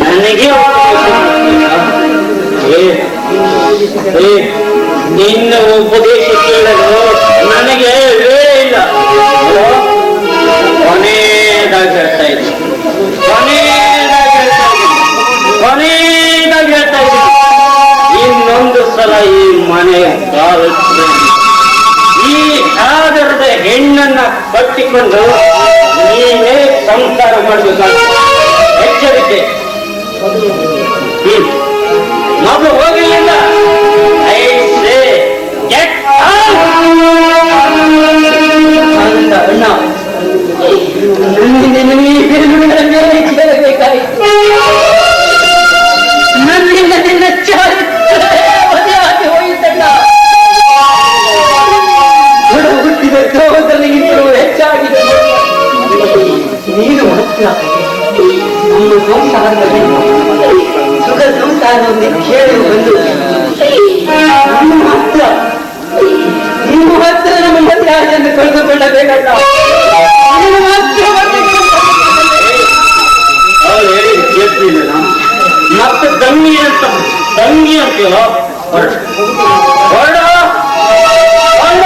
ನನಗೆ ನಿನ್ನ ಉಪದೇಶ ಕೇಳಲು ನನಗೆ ವೇಳೆ ಇಲ್ಲ? ಕೊನೆಯದಾಗಿ ಹೇಳ್ತಾ ಇದ್ದೀನಿ ಕೊನೆಯದಾಗಿ ಹೇಳ್ತಾ ಇದ್ದೀನಿ ಕೊನೆಯದಾಗಿ ಹೇಳ್ತಾ ಇದ್ದೀನಿ ಇನ್ನೊಂದು ಸಲ ಈ ಮನೆಯ ಕಾಲಕ್ಕೆ ಈ ಆಧಾರದ ಹೆಣ್ಣನ್ನ ಕಟ್ಟಿಕೊಂಡು ನೀನೇ ಸಂಸಾರ ಮಾಡಬೇಕಾಗ್ತದೆ. ಎಚ್ಚರಿಕೆ. ಮಗು ಅಣ್ಣ. ನನ್ನಿಂದ ನಿನ್ನ ಚಾರಿತ್ರ್ಯ ಮದುವೆಯಾಗಿ ಹೋಯಿತಣ್ಣ. ಹುಟ್ಟಿದ ಸಹೋದರನಿಗಿಂತಲೂ ಹೆಚ್ಚಾಗಿದೆ ನೀನು ನಮ್ಮ ಸಂಸಾರದಲ್ಲಿ ಸುಖ ಸಂಸಾರವನ್ನು ಕೇಳಿ ಬಂದು ನೀನು ಮಾತ್ರ ನೀನು ಮಾತ್ರ ನಮ್ಮ ಮರ್ಯಾದೆಯನ್ನು ಕಳೆದುಕೊಳ್ಳಬೇಕಲ್ಲ ನೀನು ಮಾತ್ರ ಅವ್ರು ಹೇಳಿದ ಕೇಳ್ತಿಲ್ಲ ನಾನು ಮತ್ತೆ ತಂಗಿ ಅಂತ ತಂಗಿ ಅಂತೀವ ಹೊರಡ ಹೊರಡ ಹೊರಡ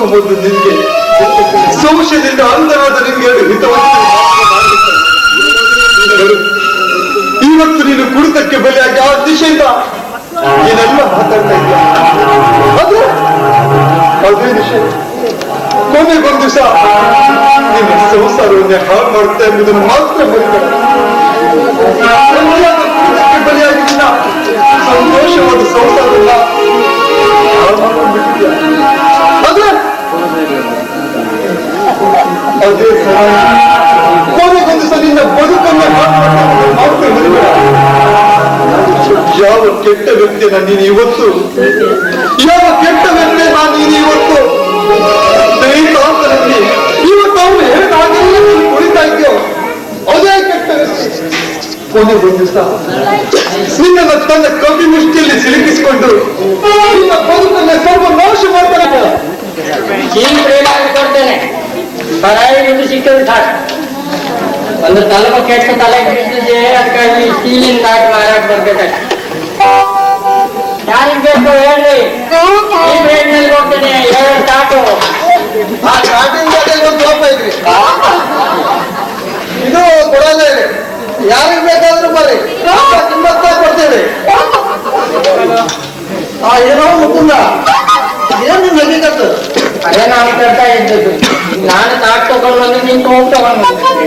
ಹೋಗು ಮೊದಲು ನಿಮಗೆ ಸಂಶಯದಿಂದ ಅಂಧನಾದ ನಿಮಗೆ ಹಿತವಾಗಿ ಇವತ್ತು ನೀನು ಕುಡಿತಕ್ಕೆ ಬಲಿಯಾಗಿ ಆ ದಿಶೆಯಿಂದ ನೀನೆಲ್ಲ ಮಾತಾಡ್ತಾ ಇದ್ದ ಅದು ಅದೇ ವಿಷಯ ಕೊನೆಗೊಂದು ದಿವಸ ನಿನ್ನ ಸಂಸಾರವನ್ನೇ ಹಾಳು ಮಾಡುತ್ತೆ ಎಂಬುದನ್ನು ಮಾತ್ರ ಬರೀತಾರೆ ಬಲಿಯಾಗಿ ಸಂತೋಷವಾದ ಸಂಸಾರವನ್ನ ಕೊನೆಗೊಂದು ಸಲ ನಿನ್ನ ಬದುಕನ್ನ ಯಾವ ಕೆಟ್ಟ ವ್ಯಕ್ತಿಯನ್ನ ನೀನು ಇವತ್ತು? ಯಾವ ಕೆಟ್ಟ ವ್ಯಕ್ತಿಯನ್ನ ನೀನು ಇವತ್ತು? ದೈಹಿಕಾಂತರಲ್ಲಿ ಇವತ್ತು ಅವನು ಹೇಳಿದಾಗೆಲ್ಲ ಕುಳಿತಾ ಇದೆಯೋ ಅದೇ ಕೆಟ್ಟ ವ್ಯಕ್ತಿ. ಕೊನೆಗೊಂದು ದಿವಸ. ನಿನ್ನನ್ನು ತನ್ನ ಕವಿ ಮುಷ್ಟಿಯಲ್ಲಿ ಸಿಲುಕಿಸಿಕೊಂಡು ನಿನ್ನ ಬದುಕನ್ನ ಸರ್ವ ನಾಶ ಮಾಡ್ತಾನೆ ಕೊಡ್ತೇನೆ. ಪರಾಯಿ ಬಿಟ್ಟು ಸಿಕ್ಕದು ಠಾಕ್ ಒಂದು ತಲಪ ಕೆಟ್ಟ ತಲೆ ಕೆಟ್ಟಿದೆ ಅದಕ್ಕಾಗಿ ಸ್ಟೀಲಿನ ದಾಟ್ ಮಾರಾಟ ಬರ್ಬೇಕಷ್ಟೆ ಯಾರಿಗೆ ಬೇಕು ಹೇಳ್ರಿ. ಈ ಎರಡು ಸಾಕು ಆ ಸ್ಟಾರ್ಟಿಂಗ್ ಒಂದು ಲೋಪ ಇದ್ರಿ ಇದು ಕೊಡೋದೇ ಇದೆ ಯಾರಿಗೆ ಬೇಕಾದ್ರೂ ಬರ್ರಿ ಕಿಮ್ಮತ್ತ ಕೊಡ್ತೇವೆ ಆ ಏನೋ ಮುಕುಂದ ಏನು ನಗಿಕತ್ತು ಅದೇ ನಾನು ಕೇಳ್ತಾ ಇದ್ದದ್ದು ನಾನು ಸಾಕು ತಗೊಂಡು ಬಂದು ನೀನು ತಗೊಂಡು ತಗೊಂಡು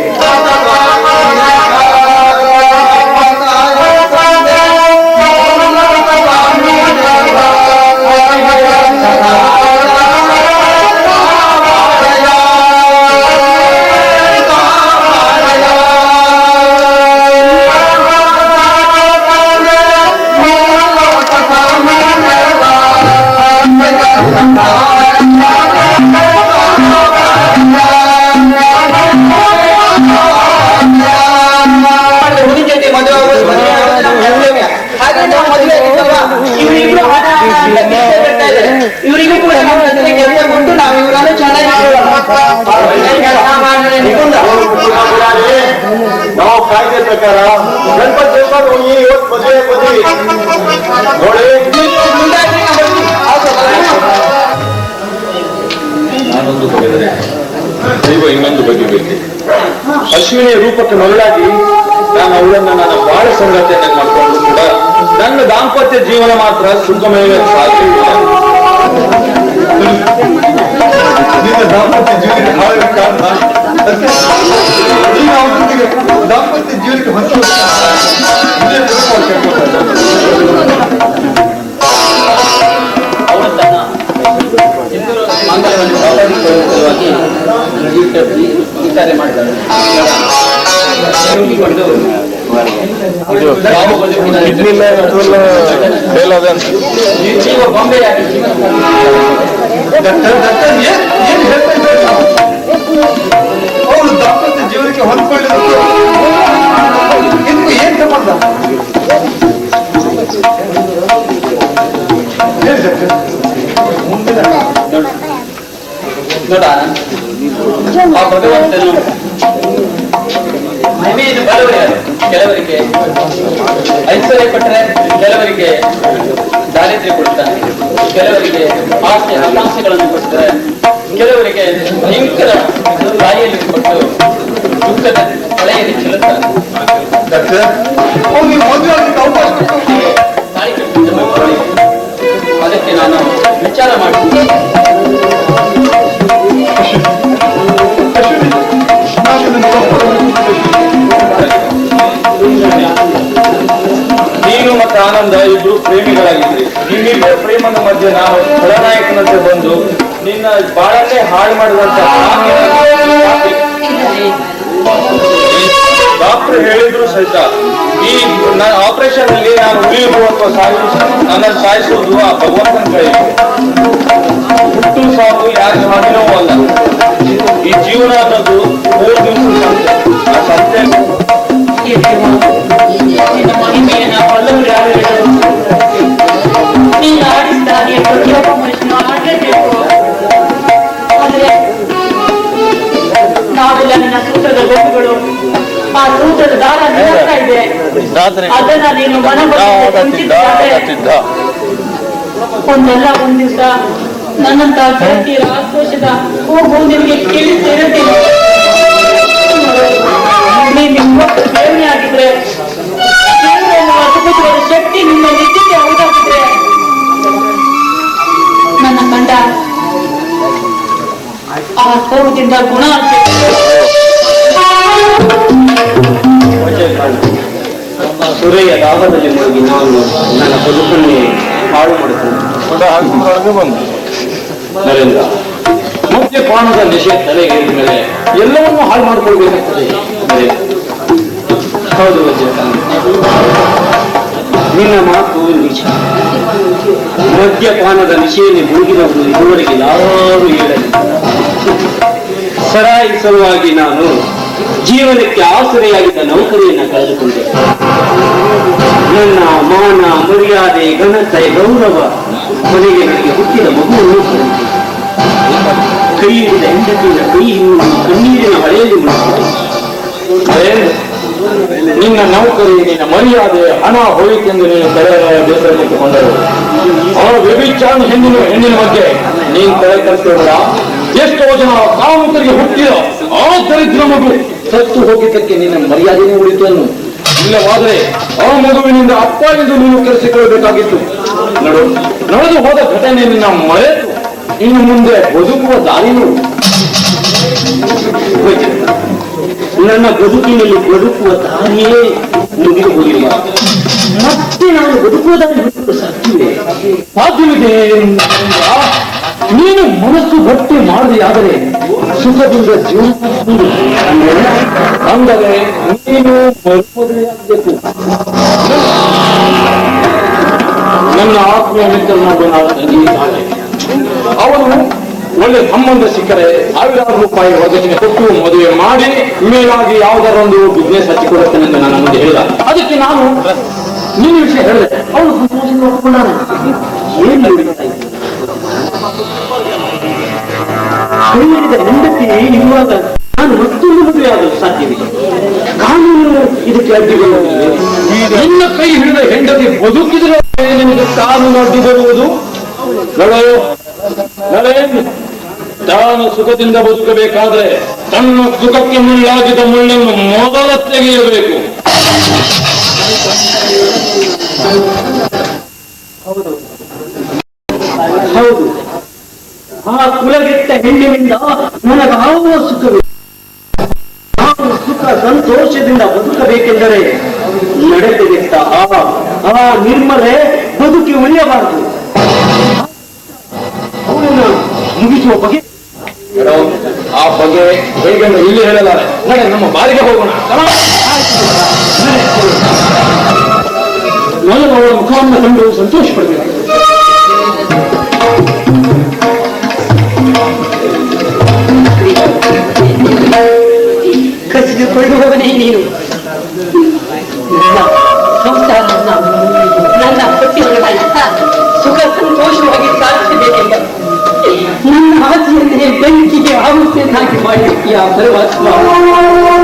ಇದ್ದಾರೆ. ಇವರಿಗೂ ಕೂಡ ನಾವು ಜೊತೆಗೆ ಕೆಲಸ ಕೊಟ್ಟು ನಾವು ಇವ್ರನ್ನು ಚೆನ್ನಾಗಿ. ನಾವು ಕಾಯ್ದೆ ಪ್ರಕಾರ ಗಣಪತಿ ದೇವಸ್ಥಾನ ಹೋಗಿ ಇವತ್ತು ಮದುವೆ ಬಂದ್ವಿ ನೋಡಿ. ನಾನೊಂದು ಬಗೆದರೆ ದೈವ ಇನ್ನೊಂದು ಅಶ್ವಿನಿಯ ರೂಪಕ್ಕೆ ಮರಳಾಗಿ ನಾನು ಅವಳನ್ನ ನನ್ನ ಬಾಳ ಸಂಗತಿಯನ್ನ ಮಾಡ್ಕೊಂಡು ಕೂಡ ನನ್ನ ದಾಂಪತ್ಯ ಜೀವನ ಮಾತ್ರ ಸುಖಮಯ ಸಾಧ್ಯ ನಿನ್ನ ದಾಂಪತ್ಯ ಹಾಳಾಗ ಕಾರಣ ನೀನು ಅವರೊಂದಿಗೆ ದಾಂಪತ್ಯ ಜೀವನಕ್ಕೆ ಹೊಸ ಮಂಗಳವನ್ನು ಸಲುವಾಗಿ ಈ ಈ- ಈ ಕಾರ್ಯ ಮಾಡಿದ್ದಾರೆ ನುಂಗಿಕೊಂಡು ಯಾವ ಬದುಕಿನ ಜೀವ ಬೊಂಬೆ ಆಗಿ ಡಾಕ್ಟರ್ ಡಾಕ್ಟರ್ ಏನ್ ಏನ್ ಹೇಳ್ತಾ ಇದ್ದಾರೆ ಅವಳು ದಾಂಪತ್ಯ ಜೀವನಕ್ಕೆ ಹೊಂದ್ಕೊಳ್ಳೋದಕ್ಕೆ ಇದಕ್ಕೂ ಏನ್ ಸಂಬಂಧ ಹೇಳಿ ಡಾಕ್ಟರ್ ಮುಂದಿನ ನೋಡ ಆ ಭಗವಂತನು ಮಹಿಮೆಯನ್ನು ಬಡವರು ಕೆಲವರಿಗೆ ಐಶ್ವರ್ಯ ಕೊಟ್ಟರೆ ಕೆಲವರಿಗೆ ದಾರಿದ್ರ್ಯ ಕೊಡ್ತಾನೆ ಕೆಲವರಿಗೆ ಆಸೆ ಆಕಾಂಕ್ಷೆಗಳನ್ನು ಕೊಡ್ತಾರೆ. ಕೆಲವರಿಗೆ ಭಯಂಕರ ಬಾಯಿಯಲ್ಲಿ ಕೊಟ್ಟು ದುಃಖದ ಹೊಳೆಯಲ್ಲಿ ಚೆಲ್ಲುತ್ತಾರೆ. ಅದಕ್ಕೆ ನಾನು ವಿಚಾರ ಮಾಡ್ತೀನಿ. ಆನಂದ ಇಬ್ರು ಪ್ರೇಮಿಗಳಾಗಿದ್ರಿ. ನಿಮ್ಮಿಬ್ಬರ ಪ್ರೇಮದ ಮಧ್ಯೆ ನಾವು ಖಳನಾಯಕನಂತೆ ಬಂದು ನಿನ್ನ ಬಾಳನ್ನೇ ಹಾಳು ಮಾಡಿದಂತ ಡಾಕ್ಟರ್ ಹೇಳಿದ್ರು ಸಹಿತ, ಈ ಆಪರೇಷನ್ ಅಲ್ಲಿ ನಾನು ಉಳಿಯುವುದು ಅಥವಾ ಸಾಯು ನನ್ನ ಸಾಯಿಸುವುದು ಆ ಭಗವಂತನ ಕೈ. ಹುಟ್ಟು ಸಾವು ಯಾರು ಸಾಧ್ಯವೂ ಅಲ್ಲ. ಈ ಜೀವನ ಅನ್ನೋದು ಮೂರು ದಿವಸ ಸಂತೆ. ಆ ಸಂತೆ ನಾವೆಲ್ಲ ನಿನ್ನ ಸೂತ್ರದ ಗೋಪುಗಳು ಆ ಸೂತ್ರದ ದಾರ ಇದೆ ಅದನ್ನ ನೀನು ಒಂದಲ್ಲ ಒಂದ್ ದಿವಸ ನನ್ನಂತ ಜಾತಿ ಆಕ್ರೋಶದ ಹೋಗು ನಿಮಗೆ ಕೇಳಿ ಸೇರುತ್ತೇನೆ ಪ್ರೇರಣೆ ಆಗಿದ್ರೆ ಶಕ್ತಿ ನಿಮ್ಮ ಕಂಡ ಆ ಕೋಪದಿಂದ ಗುಣ ಸುರೆಯ ಲಾಭದಲ್ಲಿ ಮುಳುಗಿ ನಾನು ನನ್ನ ಬದುಕನ್ನೇ ಹಾಳು ಮಾಡುತ್ತೇನೆ ನರೇಂದ್ರ ಮದ್ಯಪಾನದ ನಿಷೇಧ ತಲೆಗೆ ಮೇಲೆ ಎಲ್ಲವನ್ನೂ ಹಾಳು ಮಾಡಿಕೊಳ್ಬೇಕಾಗ್ತದೆ. ಹೌದು ವಜ್ರಕಾಂತ. ನಿನ್ನ ಮಾತು ನಿಜ. ಮದ್ಯಪಾನದ ನಿಶೆಯಲ್ಲಿ ಮುಗಿದವರು ಇದುವರೆಗೆ ಯಾರು ಹೇಳಲಿಲ್ಲ. ಸರಾಯಿ ಸಲುವಾಗಿ ನಾನು ಜೀವನಕ್ಕೆ ಆಸರೆಯಾಗಿದ್ದ ನೌಕರಿಯನ್ನು ಕಳೆದುಕೊಂಡೆ. ನನ್ನ ಮಾನ, ಮರ್ಯಾದೆ, ಘನತೆ, ಗೌರವ ಕೊನೆಗೆ ನನಗೆ ಹುಟ್ಟಿದ ಮಗುವನ್ನು ಕೈಯಿಂದ ಕೈ ಹಿಡಿದ ಹೆಂಡತಿಯ ಕೈ ಹಿಡಿದು ಕಣ್ಣೀರಿನ ಹಳೆಯಲ್ಲಿ ಮುಳುಗಿದೆ. ನಿನ್ನ ನೌಕರಿ, ನಿನ್ನ ಮರ್ಯಾದೆ, ಹಣ ಹೋಯಿತೆಂದು ನೀನು ತಲೆ ಬೇಸರಲ್ಲಿಟ್ಟುಕೊಂಡರು ಆ ವ್ಯಭಿಚಾರ ಹೆಣ್ಣಿನ ಹೆಣ್ಣಿನ ಬಗ್ಗೆ ನೀನು ತಲೆ ಕಲಿಸಬೇಡ ಎಷ್ಟೋ ಜನ ಕಾಮುಕರಿಗೆ ಹುಟ್ಟಿದ ಆ ದರಿದ್ರ ಮಗು ಸತ್ತು ಹೋಗಿದ್ದಕ್ಕೆ ನಿನ್ನ ಮರ್ಯಾದೆನೇ ಉಳಿತು ಅನ್ನು ಇಲ್ಲವಾದರೆ ಆ ಮಗುವಿನಿಂದ ಅಪ್ಪ ಎಂದು ನೀನು ಕರೆಸಿಕೊಳ್ಳಬೇಕಾಗಿತ್ತು ನಡು, ನಡೆದು ಹೋದ ಘಟನೆ ನಿನ್ನ ಮರೆತು ಇನ್ನು ಮುಂದೆ ಬದುಕುವ ದಾರಿಯೂ. ನನ್ನ ಬದುಕಿನಲ್ಲಿ ಬದುಕುವ ದಾರಿಯೇ ಮುಗಿದು ಹೋಗಿಲ್ಲ. ಮತ್ತೆ ನಾನು ಬದುಕುವ ದಾರಿ ಹುಡುಕಲು ಸಾಧ್ಯವೇ? ಸಾಧ್ಯವಿದೆ. ನೀನು ಮನಸ್ಸು ಬಟ್ಟೆ ಮಾಡದೆಯಾದರೆ ಸುಖದಿಂದ ಜೀವನ. ಅಂದರೆ ನೀನು ಮರುಮದುವೆಯಾಗಬೇಕು ನನ್ನ ಆತ್ಮ ಮಿತ್ರನೊಬ್ಬನಾದ ತಂಗಿದ್ದಾನೆ ಅವನು ಒಳ್ಳೆ ಸಂಬಂಧ ಸಿಕ್ಕರೆ ಸಾವಿರಾರು ರೂಪಾಯಿ ಒದಗಿನ ಕೊಟ್ಟು ಮದುವೆ ಮಾಡಿ, ಮೇಲಾಗಿ ಯಾವುದರೊಂದು ಬಿಸ್ನೆಸ್ ಹಚ್ಚಿಕೊಡುತ್ತೇನೆ ಅಂತ ನಾನು ಮುಂದೆ ಹೇಳಿದ. ಅದಕ್ಕೆ ನಾನು ನಿನ್ನ ವಿಷಯ ಹೇಳಿದೆ. ಅವನು ಹೇಳಿದ ಹೆಂಡತಿ ಇರುವಾಗ ನಾನು ಮತ್ತೊಂದು ಮದುವೆ ಆಗಲು ಸಾಧ್ಯವಿದೆ ಕಾನೂನು ಇದಕ್ಕೆ ಅಡ್ಡಿಗೊಳ್ಳುವುದಿಲ್ಲ ನಿನ್ನ ಕೈ ಹಿಡಿದ ಹೆಂಡತಿ ಬದುಕಿದ್ರೆ ನಿಮಗೆ ಕಾನೂನು ಅಡ್ಡಿ ಬರುವುದು? ನೋಡು ನರೇನ್ ತಾನು ಸುಖದಿಂದ ಬದುಕಬೇಕಾದ್ರೆ ತನ್ನ ಸುಖಕ್ಕೆ ಮುಳ್ಳಾಗಿದ್ದ ಮುಳ್ಳನ್ನು ಮೊದಲ ತೆಗೆಯಬೇಕು. ಹೌದು. ಆ ಕುಲಗೆಟ್ಟ ಹೆಣ್ಣಿನಿಂದ ನನಗಾವ ಸುಖವಿದೆ. ನಾವು ಸುಖ ಸಂತೋಷದಿಂದ ಬದುಕಬೇಕೆಂದರೆ ನಡೆದಿಟ್ಟ ಆ ನಿರ್ಮಲೆ ಬದುಕಿ ಉಳಿಯಬಾರದು. ಮುಗಿಸುವ ಬಗೆ ಆ ಬಗ್ಗೆ ಹೇಗೆಂದು ಇಲ್ಲಿ ಹೇಳಲಾರೆ. ನಡೆ ನಮ್ಮ ಬಾರಿಗೆ ಹೋಗೋಣ. ಅವಳ ಮುಖವನ್ನು ಕಂಡು ಸಂತೋಷ ಪಡಬೇಕು ಕಸಿದುಕೊಳ್ಳುವವನೇ ನೀನು. ಪಟ್ಟಿ ನನ್ನ ಪಟ್ಟಿಯೊಳಗ ಸುಖ ಸಂತೋಷವಾಗಿ ಸಾಧಿಸಬೇಕೆಂದ من عزل بنكه عوف الأكبر يا فرسان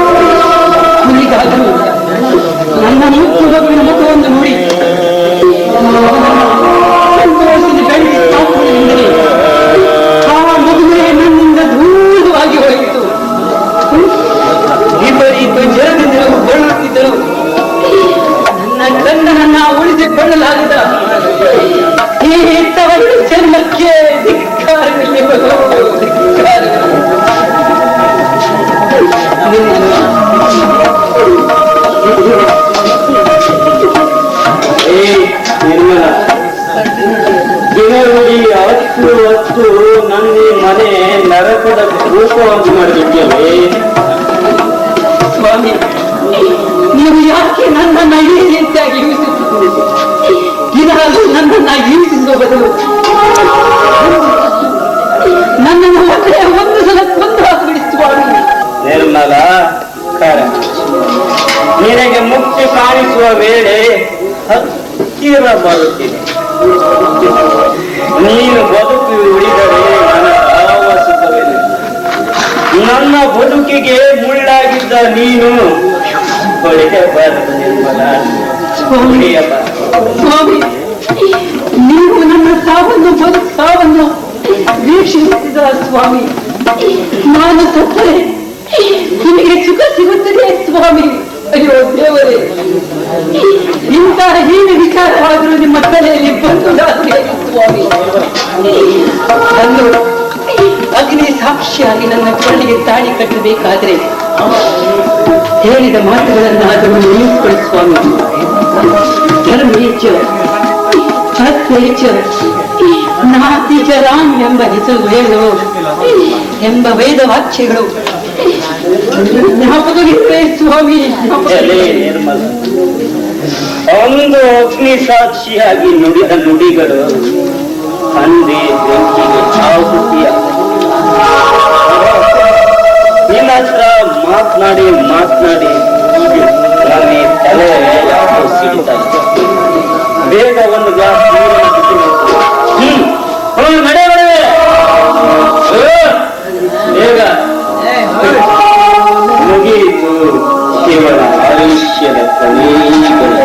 ಕಾಣಿಸುವ ವೇಳೆ ಹತ್ತಿರ ಬರುತ್ತಿದೆ ನೀನು ಬದುಕಿ ಉಳಿದರೆ ನನ್ನ ಬದುಕಿಗೆ ಮುಳ್ಳಾಗಿದ್ದ ನೀನು ಸ್ವಾಮಿ, ನೀವು ನನ್ನ ಸಾವನ್ನು ಬದು, ಸಾವನ್ನು ವೀಕ್ಷಿಸುತ್ತಿದ್ದ ಸ್ವಾಮಿ, ನಾನು ಸತ್ತರೆ ನಿಮಗೆ ಸುಖ ಸಿಗುತ್ತದೆ ಸ್ವಾಮಿ? ಅಯ್ಯೋ ದೇವರೇ ಇಂತಹ ಹೀನ ವಿಚಾರವಾದರೂ ನಿಮ್ಮ ತಲೆಯಲ್ಲಿ ಬಂದು ಅಂದು ಅಗ್ನಿ ಸಾಕ್ಷಿಯಾಗಿ ನನ್ನ ಕೊಳ್ಳಿಗೆ ತಾಳಿ ಕಟ್ಟಬೇಕಾದ್ರೆ ಹೇಳಿದ ಮಾತುಗಳನ್ನಾದರೂ ನಿಲ್ಲಿಸಿಕೊಳ್ಳಿ ಸ್ವಾಮಿ. ಧರ್ಮೇಚ ಸತ್ಯೇಚ ನಾತಿ ರಾಮ್ ಎಂಬ ಹೆಸರು ಹೇಳು ಎಂಬ ವೇದ ವಾಕ್ಯಗಳು ಒಂದು ಅಗ್ನಿ ಸಾಕ್ಷಿಯಾಗಿ ನುಡಿದ ನುಡಿಗಳು ತಂದೆ ಬೆಂಕಿಗೆ ಆಹುತಿಯ ನಿನ್ನ ಹತ್ರ ಮಾತನಾಡಿ ಮಾತನಾಡಿ ಈ ತಲೆ ಯಾಕೋ ಸಿಡಿತಾ. ಬೇಗ ಒಂದು ಗ್ಲಾಸ್ ನೀರನ್ನು. ಬೇಗ ಕೇವಲ ಆಯುಷ್ಯದ ಕೊನೆಗಳು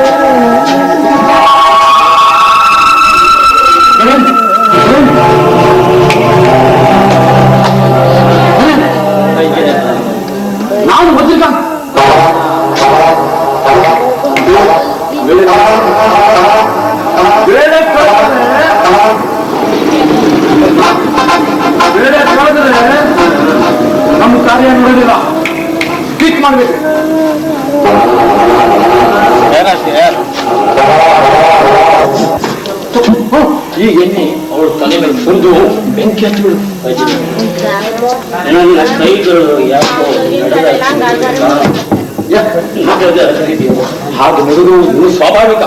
ನಡೆದು ಸ್ವಾಭಾವಿಕ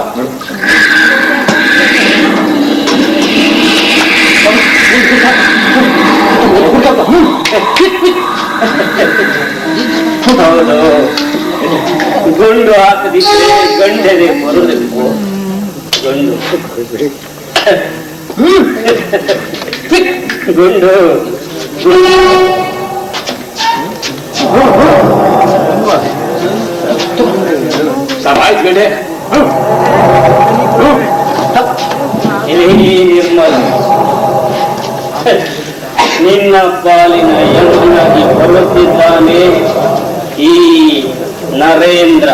ಹೌದು ಗುಂಡು ಹಾಕದಿದ್ರೆ ಗಂಡನೆ ಬರಬೇಕು ಗಂಡು ಗುಂಡು ಸಭಾಯ್ತು ಗಂಡೆ ಇದೇ ನಿರ್ಮಲ ನಿನ್ನ ಪಾಲಿನ ಯಂತ್ರನಾಗಿ ಬರುತ್ತಿದ್ದಾನೆ ಈ ನರೇಂದ್ರ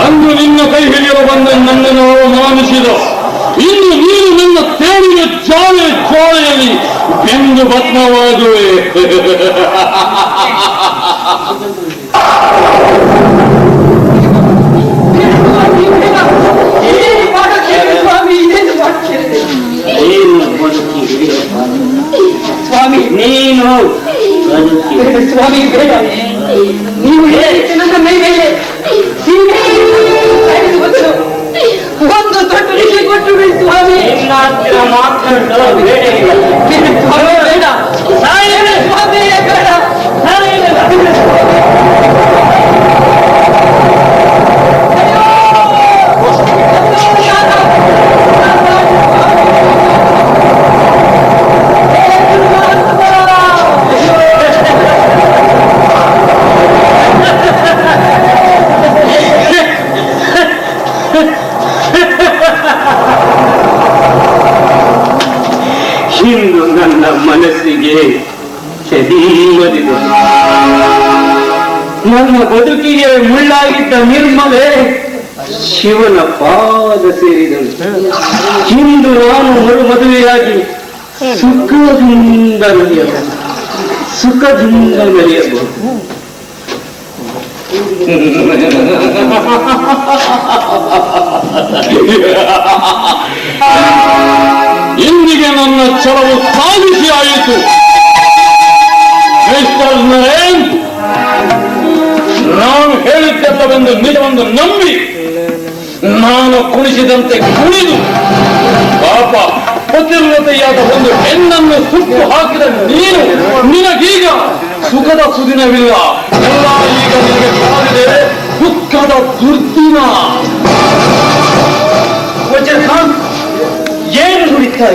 ಅಂದು ನಿನ್ನ ಕೈ ಹಿಡಿಯಲು ಬಂದ ನನ್ನನ್ನು ಅವಮಾನಿಸಿದ ಇಂದು ನೀನು ನನ್ನ ತೇರಿನ ಜ್ವಾಲೆ ಜ್ವಾಲೆಯಲ್ಲಿ ಬೆಂದು ಭಸ್ಮವಾಗುವೆ ನೀನು ಸ್ವಾಮಿ ಬೇಡ. ನೀವು ಹೇಳಿದ್ದು ನನ್ನ ಮೈ ಮೇಲೆ ಒಂದು ತೊಟ್ಟಲಿಗೆ ಕೊಟ್ಟು ಬಿಡಿ ಸ್ವಾಮಿ. ಮಾತಾಡಲು ಬೇಡ ಬೇಡ ಬೇಡ. ನನ್ನ ಮನಸ್ಸಿಗೆ ಶರೀರದಿದೆ ನನ್ನ ಬದುಕಿಗೆ ಮುಳ್ಳಾಗಿದ್ದ ನಿರ್ಮಲೆ ಶಿವನ ಪಾದ ಸೇರಿದಳು. ಇಂದು ನಾನು ಮರು ಮದುವೆಯಾಗಿ ಸುಖದಿಂದ ನಡೆಯಬಹುದು. ಸುಖದಿಂದ ನಡೆಯಬಹುದು. ಇಂದಿಗೆ ನನ್ನ ಛಲವು ಸಾಧಿಸಿ ಆಯಿತು. ಮಿಸ್ಟರ್ ನರೇನ್ ನಾನು ಹೇಳಿದ್ದೆಲ್ಲವೆಂದು ನಿಜವೆಂದು ನಂಬಿ ನಾನು ಕುಣಿಸಿದಂತೆ ಕುಣಿದು ಪಾಪ ಪತಿರ್ಲತೆಯಾದ ಒಂದು ಹೆಣ್ಣನ್ನು ಸುಟ್ಟು ಹಾಕಿದ ನೀನು ನಿನಗೀಗ ಸುಖದ ಸುದಿನವಿಲ್ಲ. ಎಲ್ಲ ಈಗ ನಿನಗೆ ಕಾಣಿದೆ ದುಃಖದ ದುರ್ದಿನ.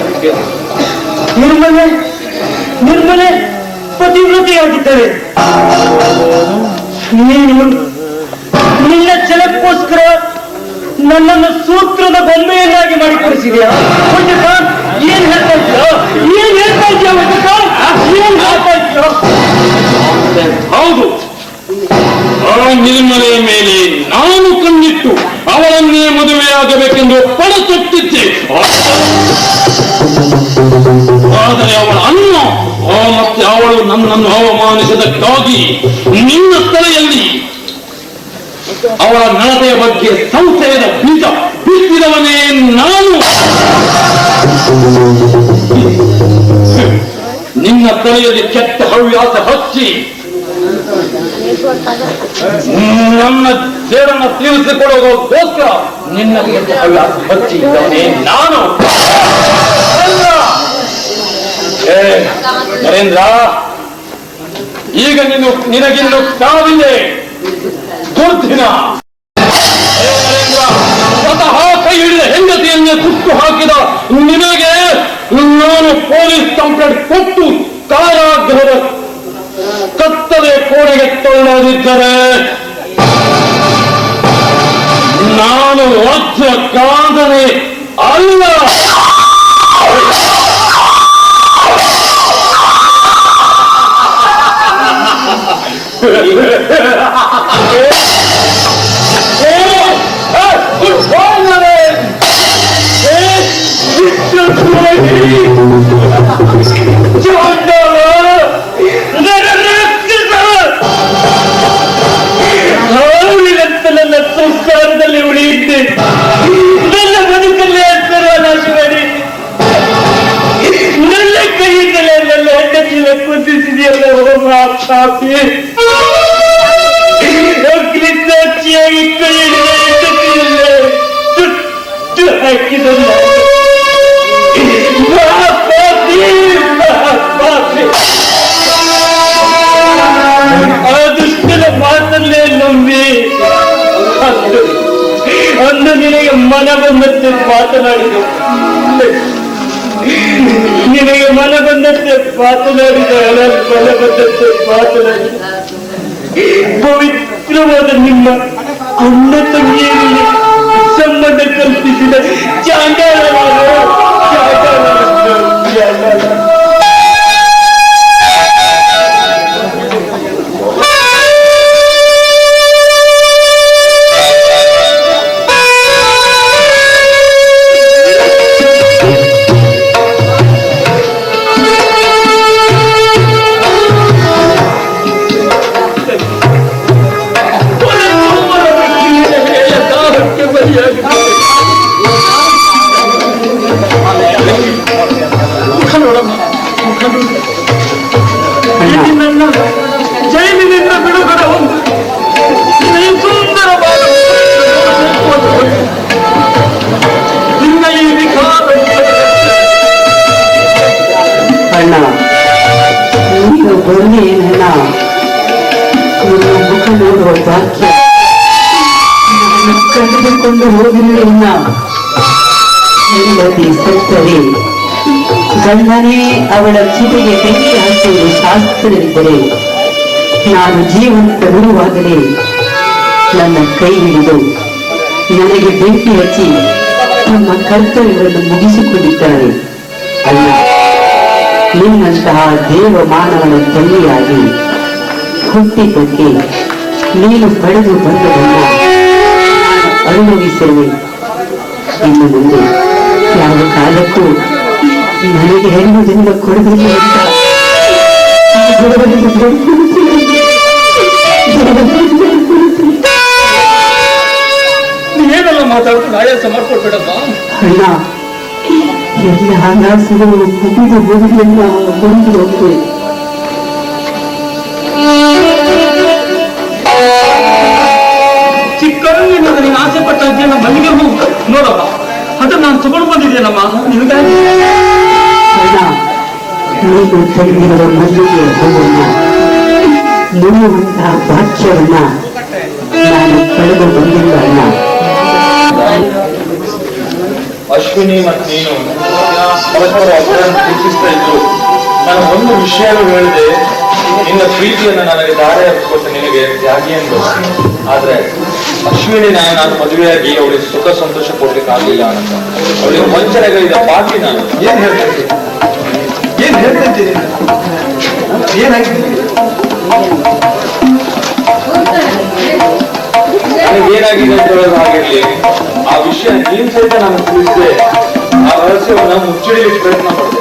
ಇದ್ದೀಯ ನಿರ್ಮಲೆ ನಿರ್ಮಲೆ ಪತಿವ್ರತೆಯಾಗಿದ್ದಾರೆ ನೀನು ನಿನ್ನ ಛಲಕ್ಕೋಸ್ಕರ ನನ್ನನ್ನು ಸೂತ್ರದ ಬೊಂಬೆಯನ್ನಾಗಿ ಮಾಡಿಕೊಡಿಸಿದ್ಯಾ? ವಜ್ರಖಾನ್ ಏನ್ ಹೇಳ್ತಾ ಇದ್ಯೋ ಏನ್ ಹೇಳ್ತಾ ಇದ್ದೀಯ ವಜ್ರಖಾನ್ ಏನ್ ಹೇಳ್ತಾ ಇದ್ಯೋ ಹೌದು. ಆ ನಿರ್ಮಲೆಯ ಮೇಲೆ ನಾನು ಕಣ್ಣಿಟ್ಟು ಅವಳನ್ನೇ ಮದುವೆಯಾಗಬೇಕೆಂದು ಪಣತೊಟ್ಟಿದ್ದೆ ಆದರೆ ಅವಳ ಆ, ಮತ್ತೆ ಅವಳು ನನ್ನನ್ನು ಅವಮಾನಿಸಿದಕ್ಕಾಗಿ ನಿನ್ನ ತಲೆಯಲ್ಲಿ ಅವಳ ನಡತೆಯ ಬಗ್ಗೆ ಸಂಶಯದ ಬೀಜ ಬಿತ್ತಿದವನೇ ನಾನು. ನಿನ್ನ ತಲೆಯಲ್ಲಿ ಕೆಟ್ಟ ಹವ್ಯಾಸ ಹಚ್ಚಿ ನನ್ನ ಸೇರನ್ನ ತೀರಿಸಿಕೊಳ್ಳೋದಕ್ಕೋಸ್ಕರ ನಿನ್ನ ಹವ್ಯಾಸ ನಾನು. ನರೇಂದ್ರ, ಈಗ ನೀನು, ನಿನಗಿನ್ನು ಕಾವಿದೆ ದುರ್ದಿನ. ಸ್ವತಃ ಕೈ ಹಿಡಿದ ಹೆಂಡತಿಯನ್ನೇ ಸುಟ್ಟು ಹಾಕಿದ ನಿನಗೆ ನಾನು ಪೊಲೀಸ್ ಕಂಪ್ಲೇಂಟ್ ಕೊಟ್ಟು ಕಾರಾಗೃಹದ ಕತ್ತಲೆ ಕೋಣೆಗೆ ತಳ್ಳದಿದ್ದರೆ ನಾನು ವಜ್ರ ಕಾದನೆ ಅಲ್ಲ ಅವಳಿಗಂತ ಕಳೆದುಕೊಂಡು ಹೋಗಿರಲಿಲ್ಲ ಸತ್ತರೆ. ಗಂಡನೇ ಅವಳ ಚಿತೆಗೆ ಬೆಂಕಿ ಹಾಕುವುದು ಶಾಸ್ತ್ರವಿದ್ದರೆ ನಾನು ಜೀವಂತವಿರುವಾಗಲೇ ನನ್ನ ಕೈ ಹಿಡಿದು ನನಗೆ ಬೆಂಕಿ ಹಚ್ಚಿ ತಮ್ಮ ಕರ್ತವ್ಯವನ್ನು ಮುಗಿಸಿಕೊಂಡಿದ್ದಾರೆ. ಅಲ್ಲ ನಿನ್ನಂತಹ ದೇವ ಮಾನವನ ತಂದೆಯಾಗಿ ಹುಟ್ಟಿದ್ದಕ್ಕೆ ನೀನು ಪಡೆದು ಬಂದವನ್ನು ನಾನು ಅನುಭವಿಸುವೆ ಇನ್ನು ಮುಂದೆ ಯಾವ ಕಾಲಕ್ಕೂ ನನಗೆ ಹೆಣ್ಣು ಜನ್ಮ ಕೊಡಬೇಕು ಅಂತ. ಏನೆಲ್ಲ ಮಾತಾಡ್ಕೊಂಡು ಆಯಾಸ ಮಾಡ್ಕೊಳ್ಬೇಡಮ್ಮ ಅಣ್ಣ ಎಲ್ಲ ಹಣಾಸಗಳು ಕುಡಿದು ಬದುಕೆಲ್ಲ ಬಂದು ಹೋಗ್ತೇವೆ ಅಜ್ಜಿಯನ್ನ ಮನೆಗೆ ಹೋಗು. ನೋಡಮ್ಮ ಅದನ್ನ ನಾನು ತಗೊಂಡು ಬಂದಿದ್ದೇನಮ್ಮ ನಿನಗಾಗಿ. ಮಲ್ಲಿಗೆ ಹೂವನ್ನು ನುಡಿಯುವಂತಹ ಭಾಗ್ಯವನ್ನ ನಾನು ಕಳೆದು ಬಂದಿಲ್ಲ ಅಣ್ಣ. ಅಶ್ವಿನಿ ಮತ್ತು ನೀನು ಪರಸ್ಪರ ಒಬ್ಬರನ್ನು ಪ್ರೀತಿಸ್ತಾ ಇದ್ರು. ನಾನು ಒಂದು ವಿಷಯನೂ ಹೇಳಿದೆ. ನಿನ್ನ ಪ್ರೀತಿಯನ್ನು ನನಗೆ ದಾರೆ ಹಚ್ಕೊಟ್ಟು ನಿನಗೆ ತ್ಯಾಗಿ ಎಂದು ಆದ್ರೆ ಅಶ್ವಿನಿ ನಾನು ನಾನು ಮದುವೆಯಾಗಿ ಅವಳಿಗೆ ಸುಖ ಸಂತೋಷ ಕೊಡ್ಲಿಕ್ಕೆ ಆಗಲಿಲ್ಲ ಅಂತ. ಅವಳಿಗೆ ವಂಚನೆಗಳಿದ ಬಾಕಿ ನಾನು. ಏನ್ ಹೇಳ್ತೀನಿ ಏನ್ ಹೇಳ್ತೀನಿ ಇದ್ದೀನಿ ಏನಾಗಿದೆ ಅಂತ ಹೇಳೋದು ಆಗಿರ್ಲಿ ಆ ವಿಷಯ ನೀನ್ ಸಹಿತ ನಾನು ತಿಳಿಸಿದೆ. ಆ ರಹಸ್ಯವನ್ನು ಮುಚ್ಚಿಡಲಿಕ್ಕೆ ಪ್ರಯತ್ನ ಆದ್ರೆ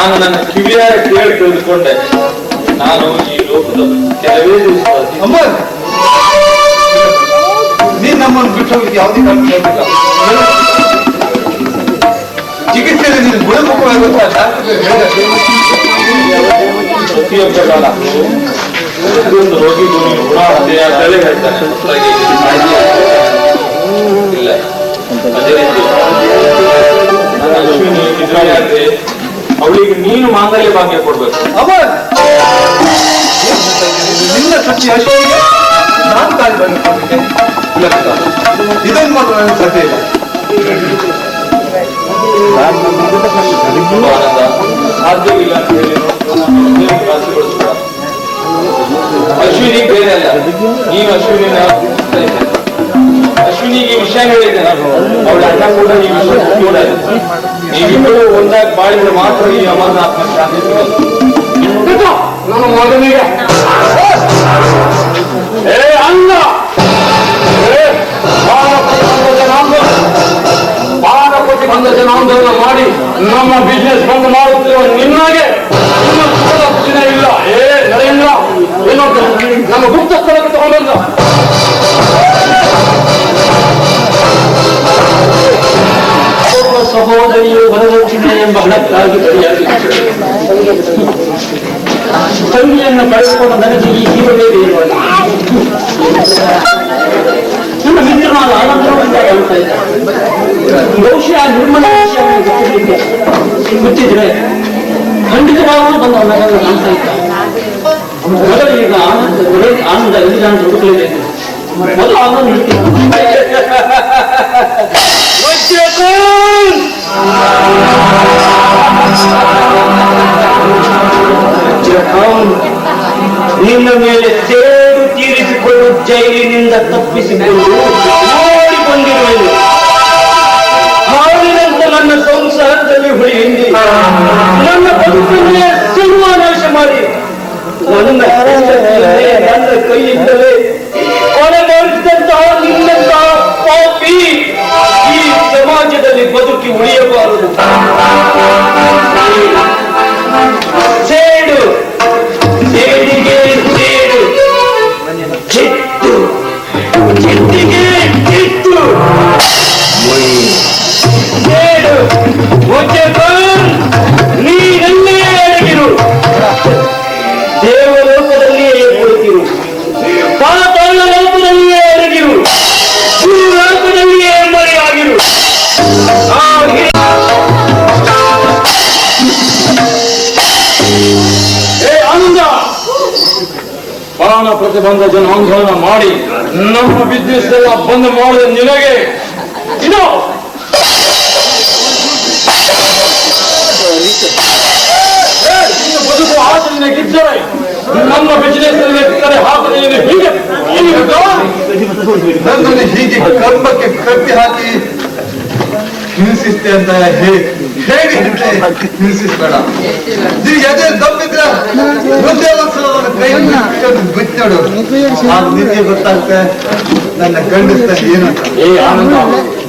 ನಾನು ನನ್ನ ಕಿವಿಯಾರ ಕೇಳಿ ತಿಳಿದುಕೊಂಡೆ ನಾನು ಈ ಲೋಕದ ಕೆಲವೇ ದಿವಸ ನೀನ್ ನಮ್ಮನ್ನು ಬಿಟ್ಟು ಹೋಗಿ ಯಾವುದೇ ಕಾರಣಕ್ಕೆ ಹೋಗಿಲ್ಲ ಚಿಕಿತ್ಸೆಯಲ್ಲಿ ನೀನು ಗುಣಮುಖವಾಗುತ್ತಾ ಪ್ರತಿಯೊಬ್ಬ ಪ್ರತಿಯೊಂದು ರೋಗಿಗೂ ನೀನು ಗುಣ ಹೇಳ್ತಾನೆ ಇಲ್ಲ. ಅದೇ ರೀತಿ. ನನ್ನ ಇದ್ರಾಗೆ ಅವಳಿಗೆ ನೀನು ಮಾಂಗಲ್ಯ ಭಾಗ್ಯ ಕೊಡ್ಬೇಕು. ನಿನ್ನ ಅಶ್ವಿನಿಗೆ ನಾನು ತಾಳಿ ಬಂದಿದ್ದೆ ಇದನ್ನು ಮಾತ್ರ ನನಗೆ ಸಾಧ್ಯ ಇಲ್ಲ ಸಾಧ್ಯವಿಲ್ಲ ಅಂತ ಹೇಳಿ ನೀವು ಖಾತ್ರಿಗೊಳಿಸ್ಬೇಡ. ಅಶ್ವಿನಿ ಬೇರೆ ಅಲ್ಲ. ನೀನು ಅಶ್ವಿನಿನ ಅಶ್ವಿನಿಗೆ ವಿಷಯ ಹೇಳಿದ್ದೆ ನಾನು. ಅವಳ ಅಣ್ಣ ಕೂಡ ಈ ವಿಷಯ ಕೂಡ ನೀವಿಬ್ಬರು ಒಂದಾಗಿ ಬಾಳಿದ್ರೆ ಮಾತ್ರ ಈ ಅಮರನಾಥನ ಶಾಂತಿ ಸಿಗೋದು ನನ್ನ ಮಗನಿಗೆ. ಜನಾಂದೋಲನ ಬಾಲಕೋಟಿ ಬಂದ ಜನಾಂದೋಲನ ಮಾಡಿ ನಮ್ಮ ಬಿಸ್ನೆಸ್ ಬಂದ್ ಮಾಡುತ್ತಿರುವ ನಿನ್ನಾಗೆ ಇಲ್ಲ. ಏ, ನರೇಂದ್ರ ಏನೋ ನಮ್ಮ ಗುಪ್ತ ಸ್ಥಳಕ್ಕೆ ತಗೊಂಡ್ಬಂದ. ಒಬ್ಬ ಸಹೋದರಿಯು ವರದಕ್ಷಿಣೆ ಎಂಬ ಹಣಕ್ಕಾಗಿ ಬಲಿಯಾಗಿದ್ದಾರೆ. ತಂಗಿಯನ್ನು ಕಳೆದುಕೊಂಡು ನನಗೆ ಈ ಜೀವವೇ ಬೇಡವಲ್ಲ ನನ್ನ ಮಿತ್ರನಾದ ಆನಂದವನ್ನು ಹೇಳ್ತಾ ಇದ್ದ ಬಹುಶಃ ಆ ನಿರ್ಮಲ ವಿಷಯವನ್ನು ಗೊತ್ತಿರಲಿಕ್ಕೆ ಗೊತ್ತಿದ್ರೆ ಖಂಡಿತವಾಗಲೂ ಬಂದು ಅವನನ್ನು ಕಾಣ್ತಾ ಇದ್ದ ಮೊದಲು ಈಗ ಆನಂದ ಒಳ್ಳೆ ಆನಂದ ಇಲ್ಲ ಅಂತ ಹುಡುಕಲೇಬೇಕು ಮೊದಲು ಆನಂದ ನಿನ್ನ ಮೇಲೆ ಸೇಡು ತೀರಿಸಿಕೊಂಡು ಜೈಲಿನಿಂದ ತಪ್ಪಿಸಿಕೊಂಡು ಓಡಿ ಬಂದಿರುವೆನು ಹಾವಿನಂತ ನನ್ನ ಸಂಸಾರದಲ್ಲಿ ಹುಳಿಯಿಂದಿ ನನ್ನ ಬದುಕನ್ನೇ ಸರ್ವನಾಶ ಮಾಡಿ. ನನ್ನ ನನ್ನ ಕೈಯಿಂದಲೇ ಮಾಡಿದಂತಹ ನಿನ್ನಂತಹ ಪಾಪಿ ಈ ಸಮಾಜದಲ್ಲಿ ಬದುಕಿ ಉಳಿಯಬಾರದು ಸೇಡು ಸೇಡಿಗೆ ಸೇಡು ಚಿತ್ತು ಚಿತ್ತಿಗೆ ಚಿತ್ತು ಸೇಡು ಮುಚ್ಚಕನ್ ಪ್ರತಿಬಂಧ ಜನಾಂದೋಲನ ಮಾಡಿ ನಮ್ಮ ಬಿಸ್ನೆಸ್ ಎಲ್ಲ ಬಂದ್ ಮಾಡಿದ ನಿನಗೆ. ಇದು ಬದುಕು ಬದುಕು ಆಚರಣೆಗಿದ್ದರೆ ನಮ್ಮ ಬಿಸ್ನೆಸ್ ಕಡೆ ನೀನು ಹೀಗೆ? ನನ್ನನ್ನು ಹೀಗೆ ಕರ್ಮಕ್ಕೆ ಕಟ್ಟಿ ಹಾಕಿ ಹಿಂಸಿಸ್ತೆ ಅಂತ ಹೇಳಿ ಅಂತ ಹಿಂಸಿಸ್ಬೇಡ. ನೀ ಎದೆ ದಮ್ಮಿದ್ರೆ ಒಂದೇ ಗೊತ್ತಾಗ್ತದೆ ನನ್ನ ಗಂಡಸ್ತ ಏನಂತ ಏ ಆನಂದ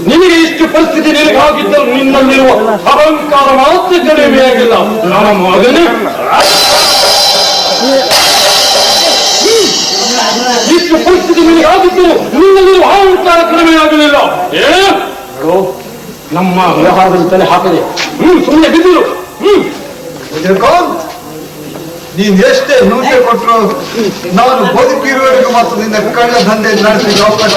ನಿನಗೆ ಇಷ್ಟು ಪರಿಸ್ಥಿತಿ ನಿನಗೆ ನಿಮ್ಮಲ್ಲಿರುವ ನಿನ್ನಲ್ಲಿರುವ ಅಹಂಕಾರ ಮಾತ್ರ ಕಡಿಮೆಯಾಗಿಲ್ಲ ನನ್ನ ಮಗನೇ. ಇಷ್ಟು ಪರಿಸ್ಥಿತಿ ನಿಮಗೆ ಆಗಿದ್ದರೂ ನಿನ್ನಲ್ಲಿರುವ ಅಹಂಕಾರ ಕಡಿಮೆಯಾಗಲಿಲ್ಲ ಏನು ನಮ್ಮ ವ್ಯವಹಾರದಲ್ಲಿ ತಲೆ ಹಾಕದೆ. ಹ್ಮ್ ಸುಮ್ಮನೆ ಬಿದ್ದರು. ಹ್ಮ್. ನೀನ್ ಎಷ್ಟೇ ಹಿಂಸೆ ಕೊಟ್ಟರು ನಾನು ಬದುಕಿರುವವರೆಗೂ ಮತ್ತು ನಿನ್ನ ಕಳ್ಳ ದಂಧೆ ನಡೆಸಿ ಅವಕಾಶ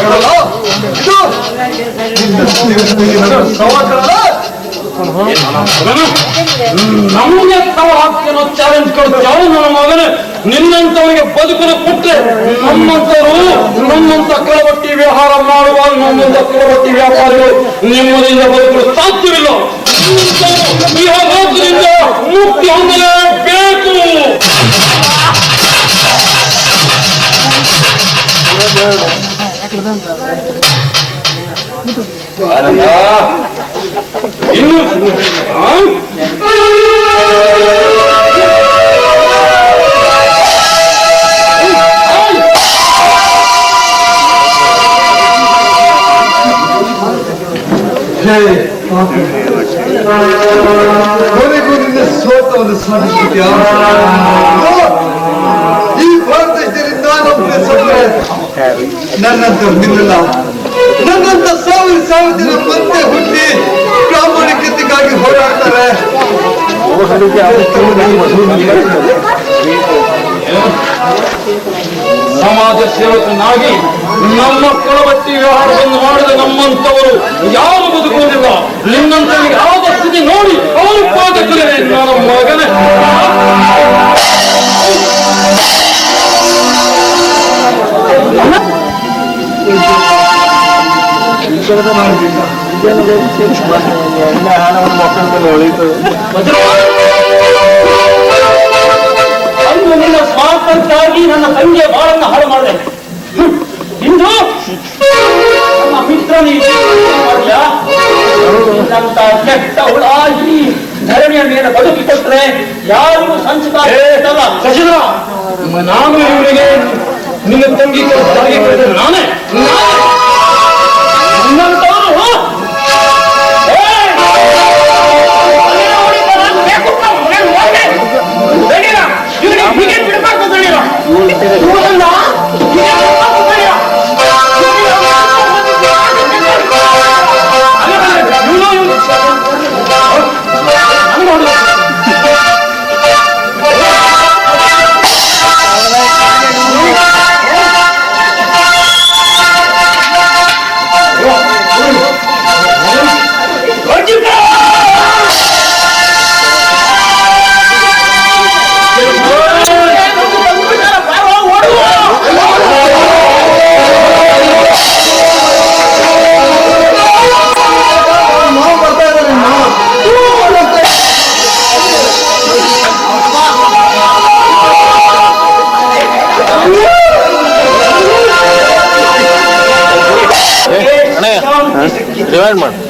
ನಮಗೆ ತಾವು ಹಾಕ್ತೇನೋ ಚಾಲೆಂಜ್ ಕೊಡ್ತೇವೆ ನನ್ನ ಮಗನೇ. ನಿನ್ನಂತವರಿಗೆ ಬದುಕನ್ನು ಕೊಟ್ಟರೆ ನಮ್ಮಂತವರು ನಮ್ಮಂತ ಕಳವಟ್ಟಿ ವ್ಯವಹಾರ ಮಾಡುವ ನಮ್ಮಂತ ಕಳವಟ್ಟಿ ವ್ಯಾಪಾರಿಗಳು ನಿಮ್ಮದಿಂದ ಬದುಕಲು ಸಾಧ್ಯವಿಲ್ಲ. ಮುಕ್ತಿ ಹೊಂದಲೇಬೇಕು 아니야. 이 과학자들이 너한테 그랬어 그래 난난또 믿는다 ಸಾವಿರ ಜನ ಹುಟ್ಟಿ ಪ್ರಾಮಾಣಿಕತೆಗಾಗಿ ಹೋರಾಡ್ತಾರೆ. ಸಮಾಜ ಸೇವಕನಾಗಿ ನಮ್ಮ ಕೊಳಬಟ್ಟಿ ವ್ಯವಹಾರವನ್ನು ಮಾಡಿದ ನಮ್ಮಂತವರು ಯಾರು ಬದುಕುವುದಿಲ್ಲ? ನಿನ್ನಂತವರಿಗೆ ಯಾವ ಸ್ಥಿತಿ ನೋಡಿ ಅವರು ಪಾದಕರೇ ನನ್ನ ಮಗನೇ. ಅಂದು ನಿನ್ನ ಸ್ವಾತಂತ್ರ್ಯಕ್ಕಾಗಿ ನನ್ನ ತಂಗಿಯ ಬಾಳನ್ನ ಹಾಳು ಮಾಡಿದೆ. ಇಂದು ನಮ್ಮ ಮಿತ್ರನ? ನಿನ್ನಂತ ಕೆಟ್ಟ ಹುಳ ಈ ಧರಣಿಯ ಮೇಲೆ ಬದುಕಿಕೊಟ್ರೆ ಯಾರಿಗೂ ಸಂಚಿತ ನಾನು ಇವರಿಗೆ ನಿನ್ನ ತಂಗಿ ನಾನೇ ನಾನೇ. Yeah. ಶಾಂತಿ ಸಿಕ್ಕಿತು.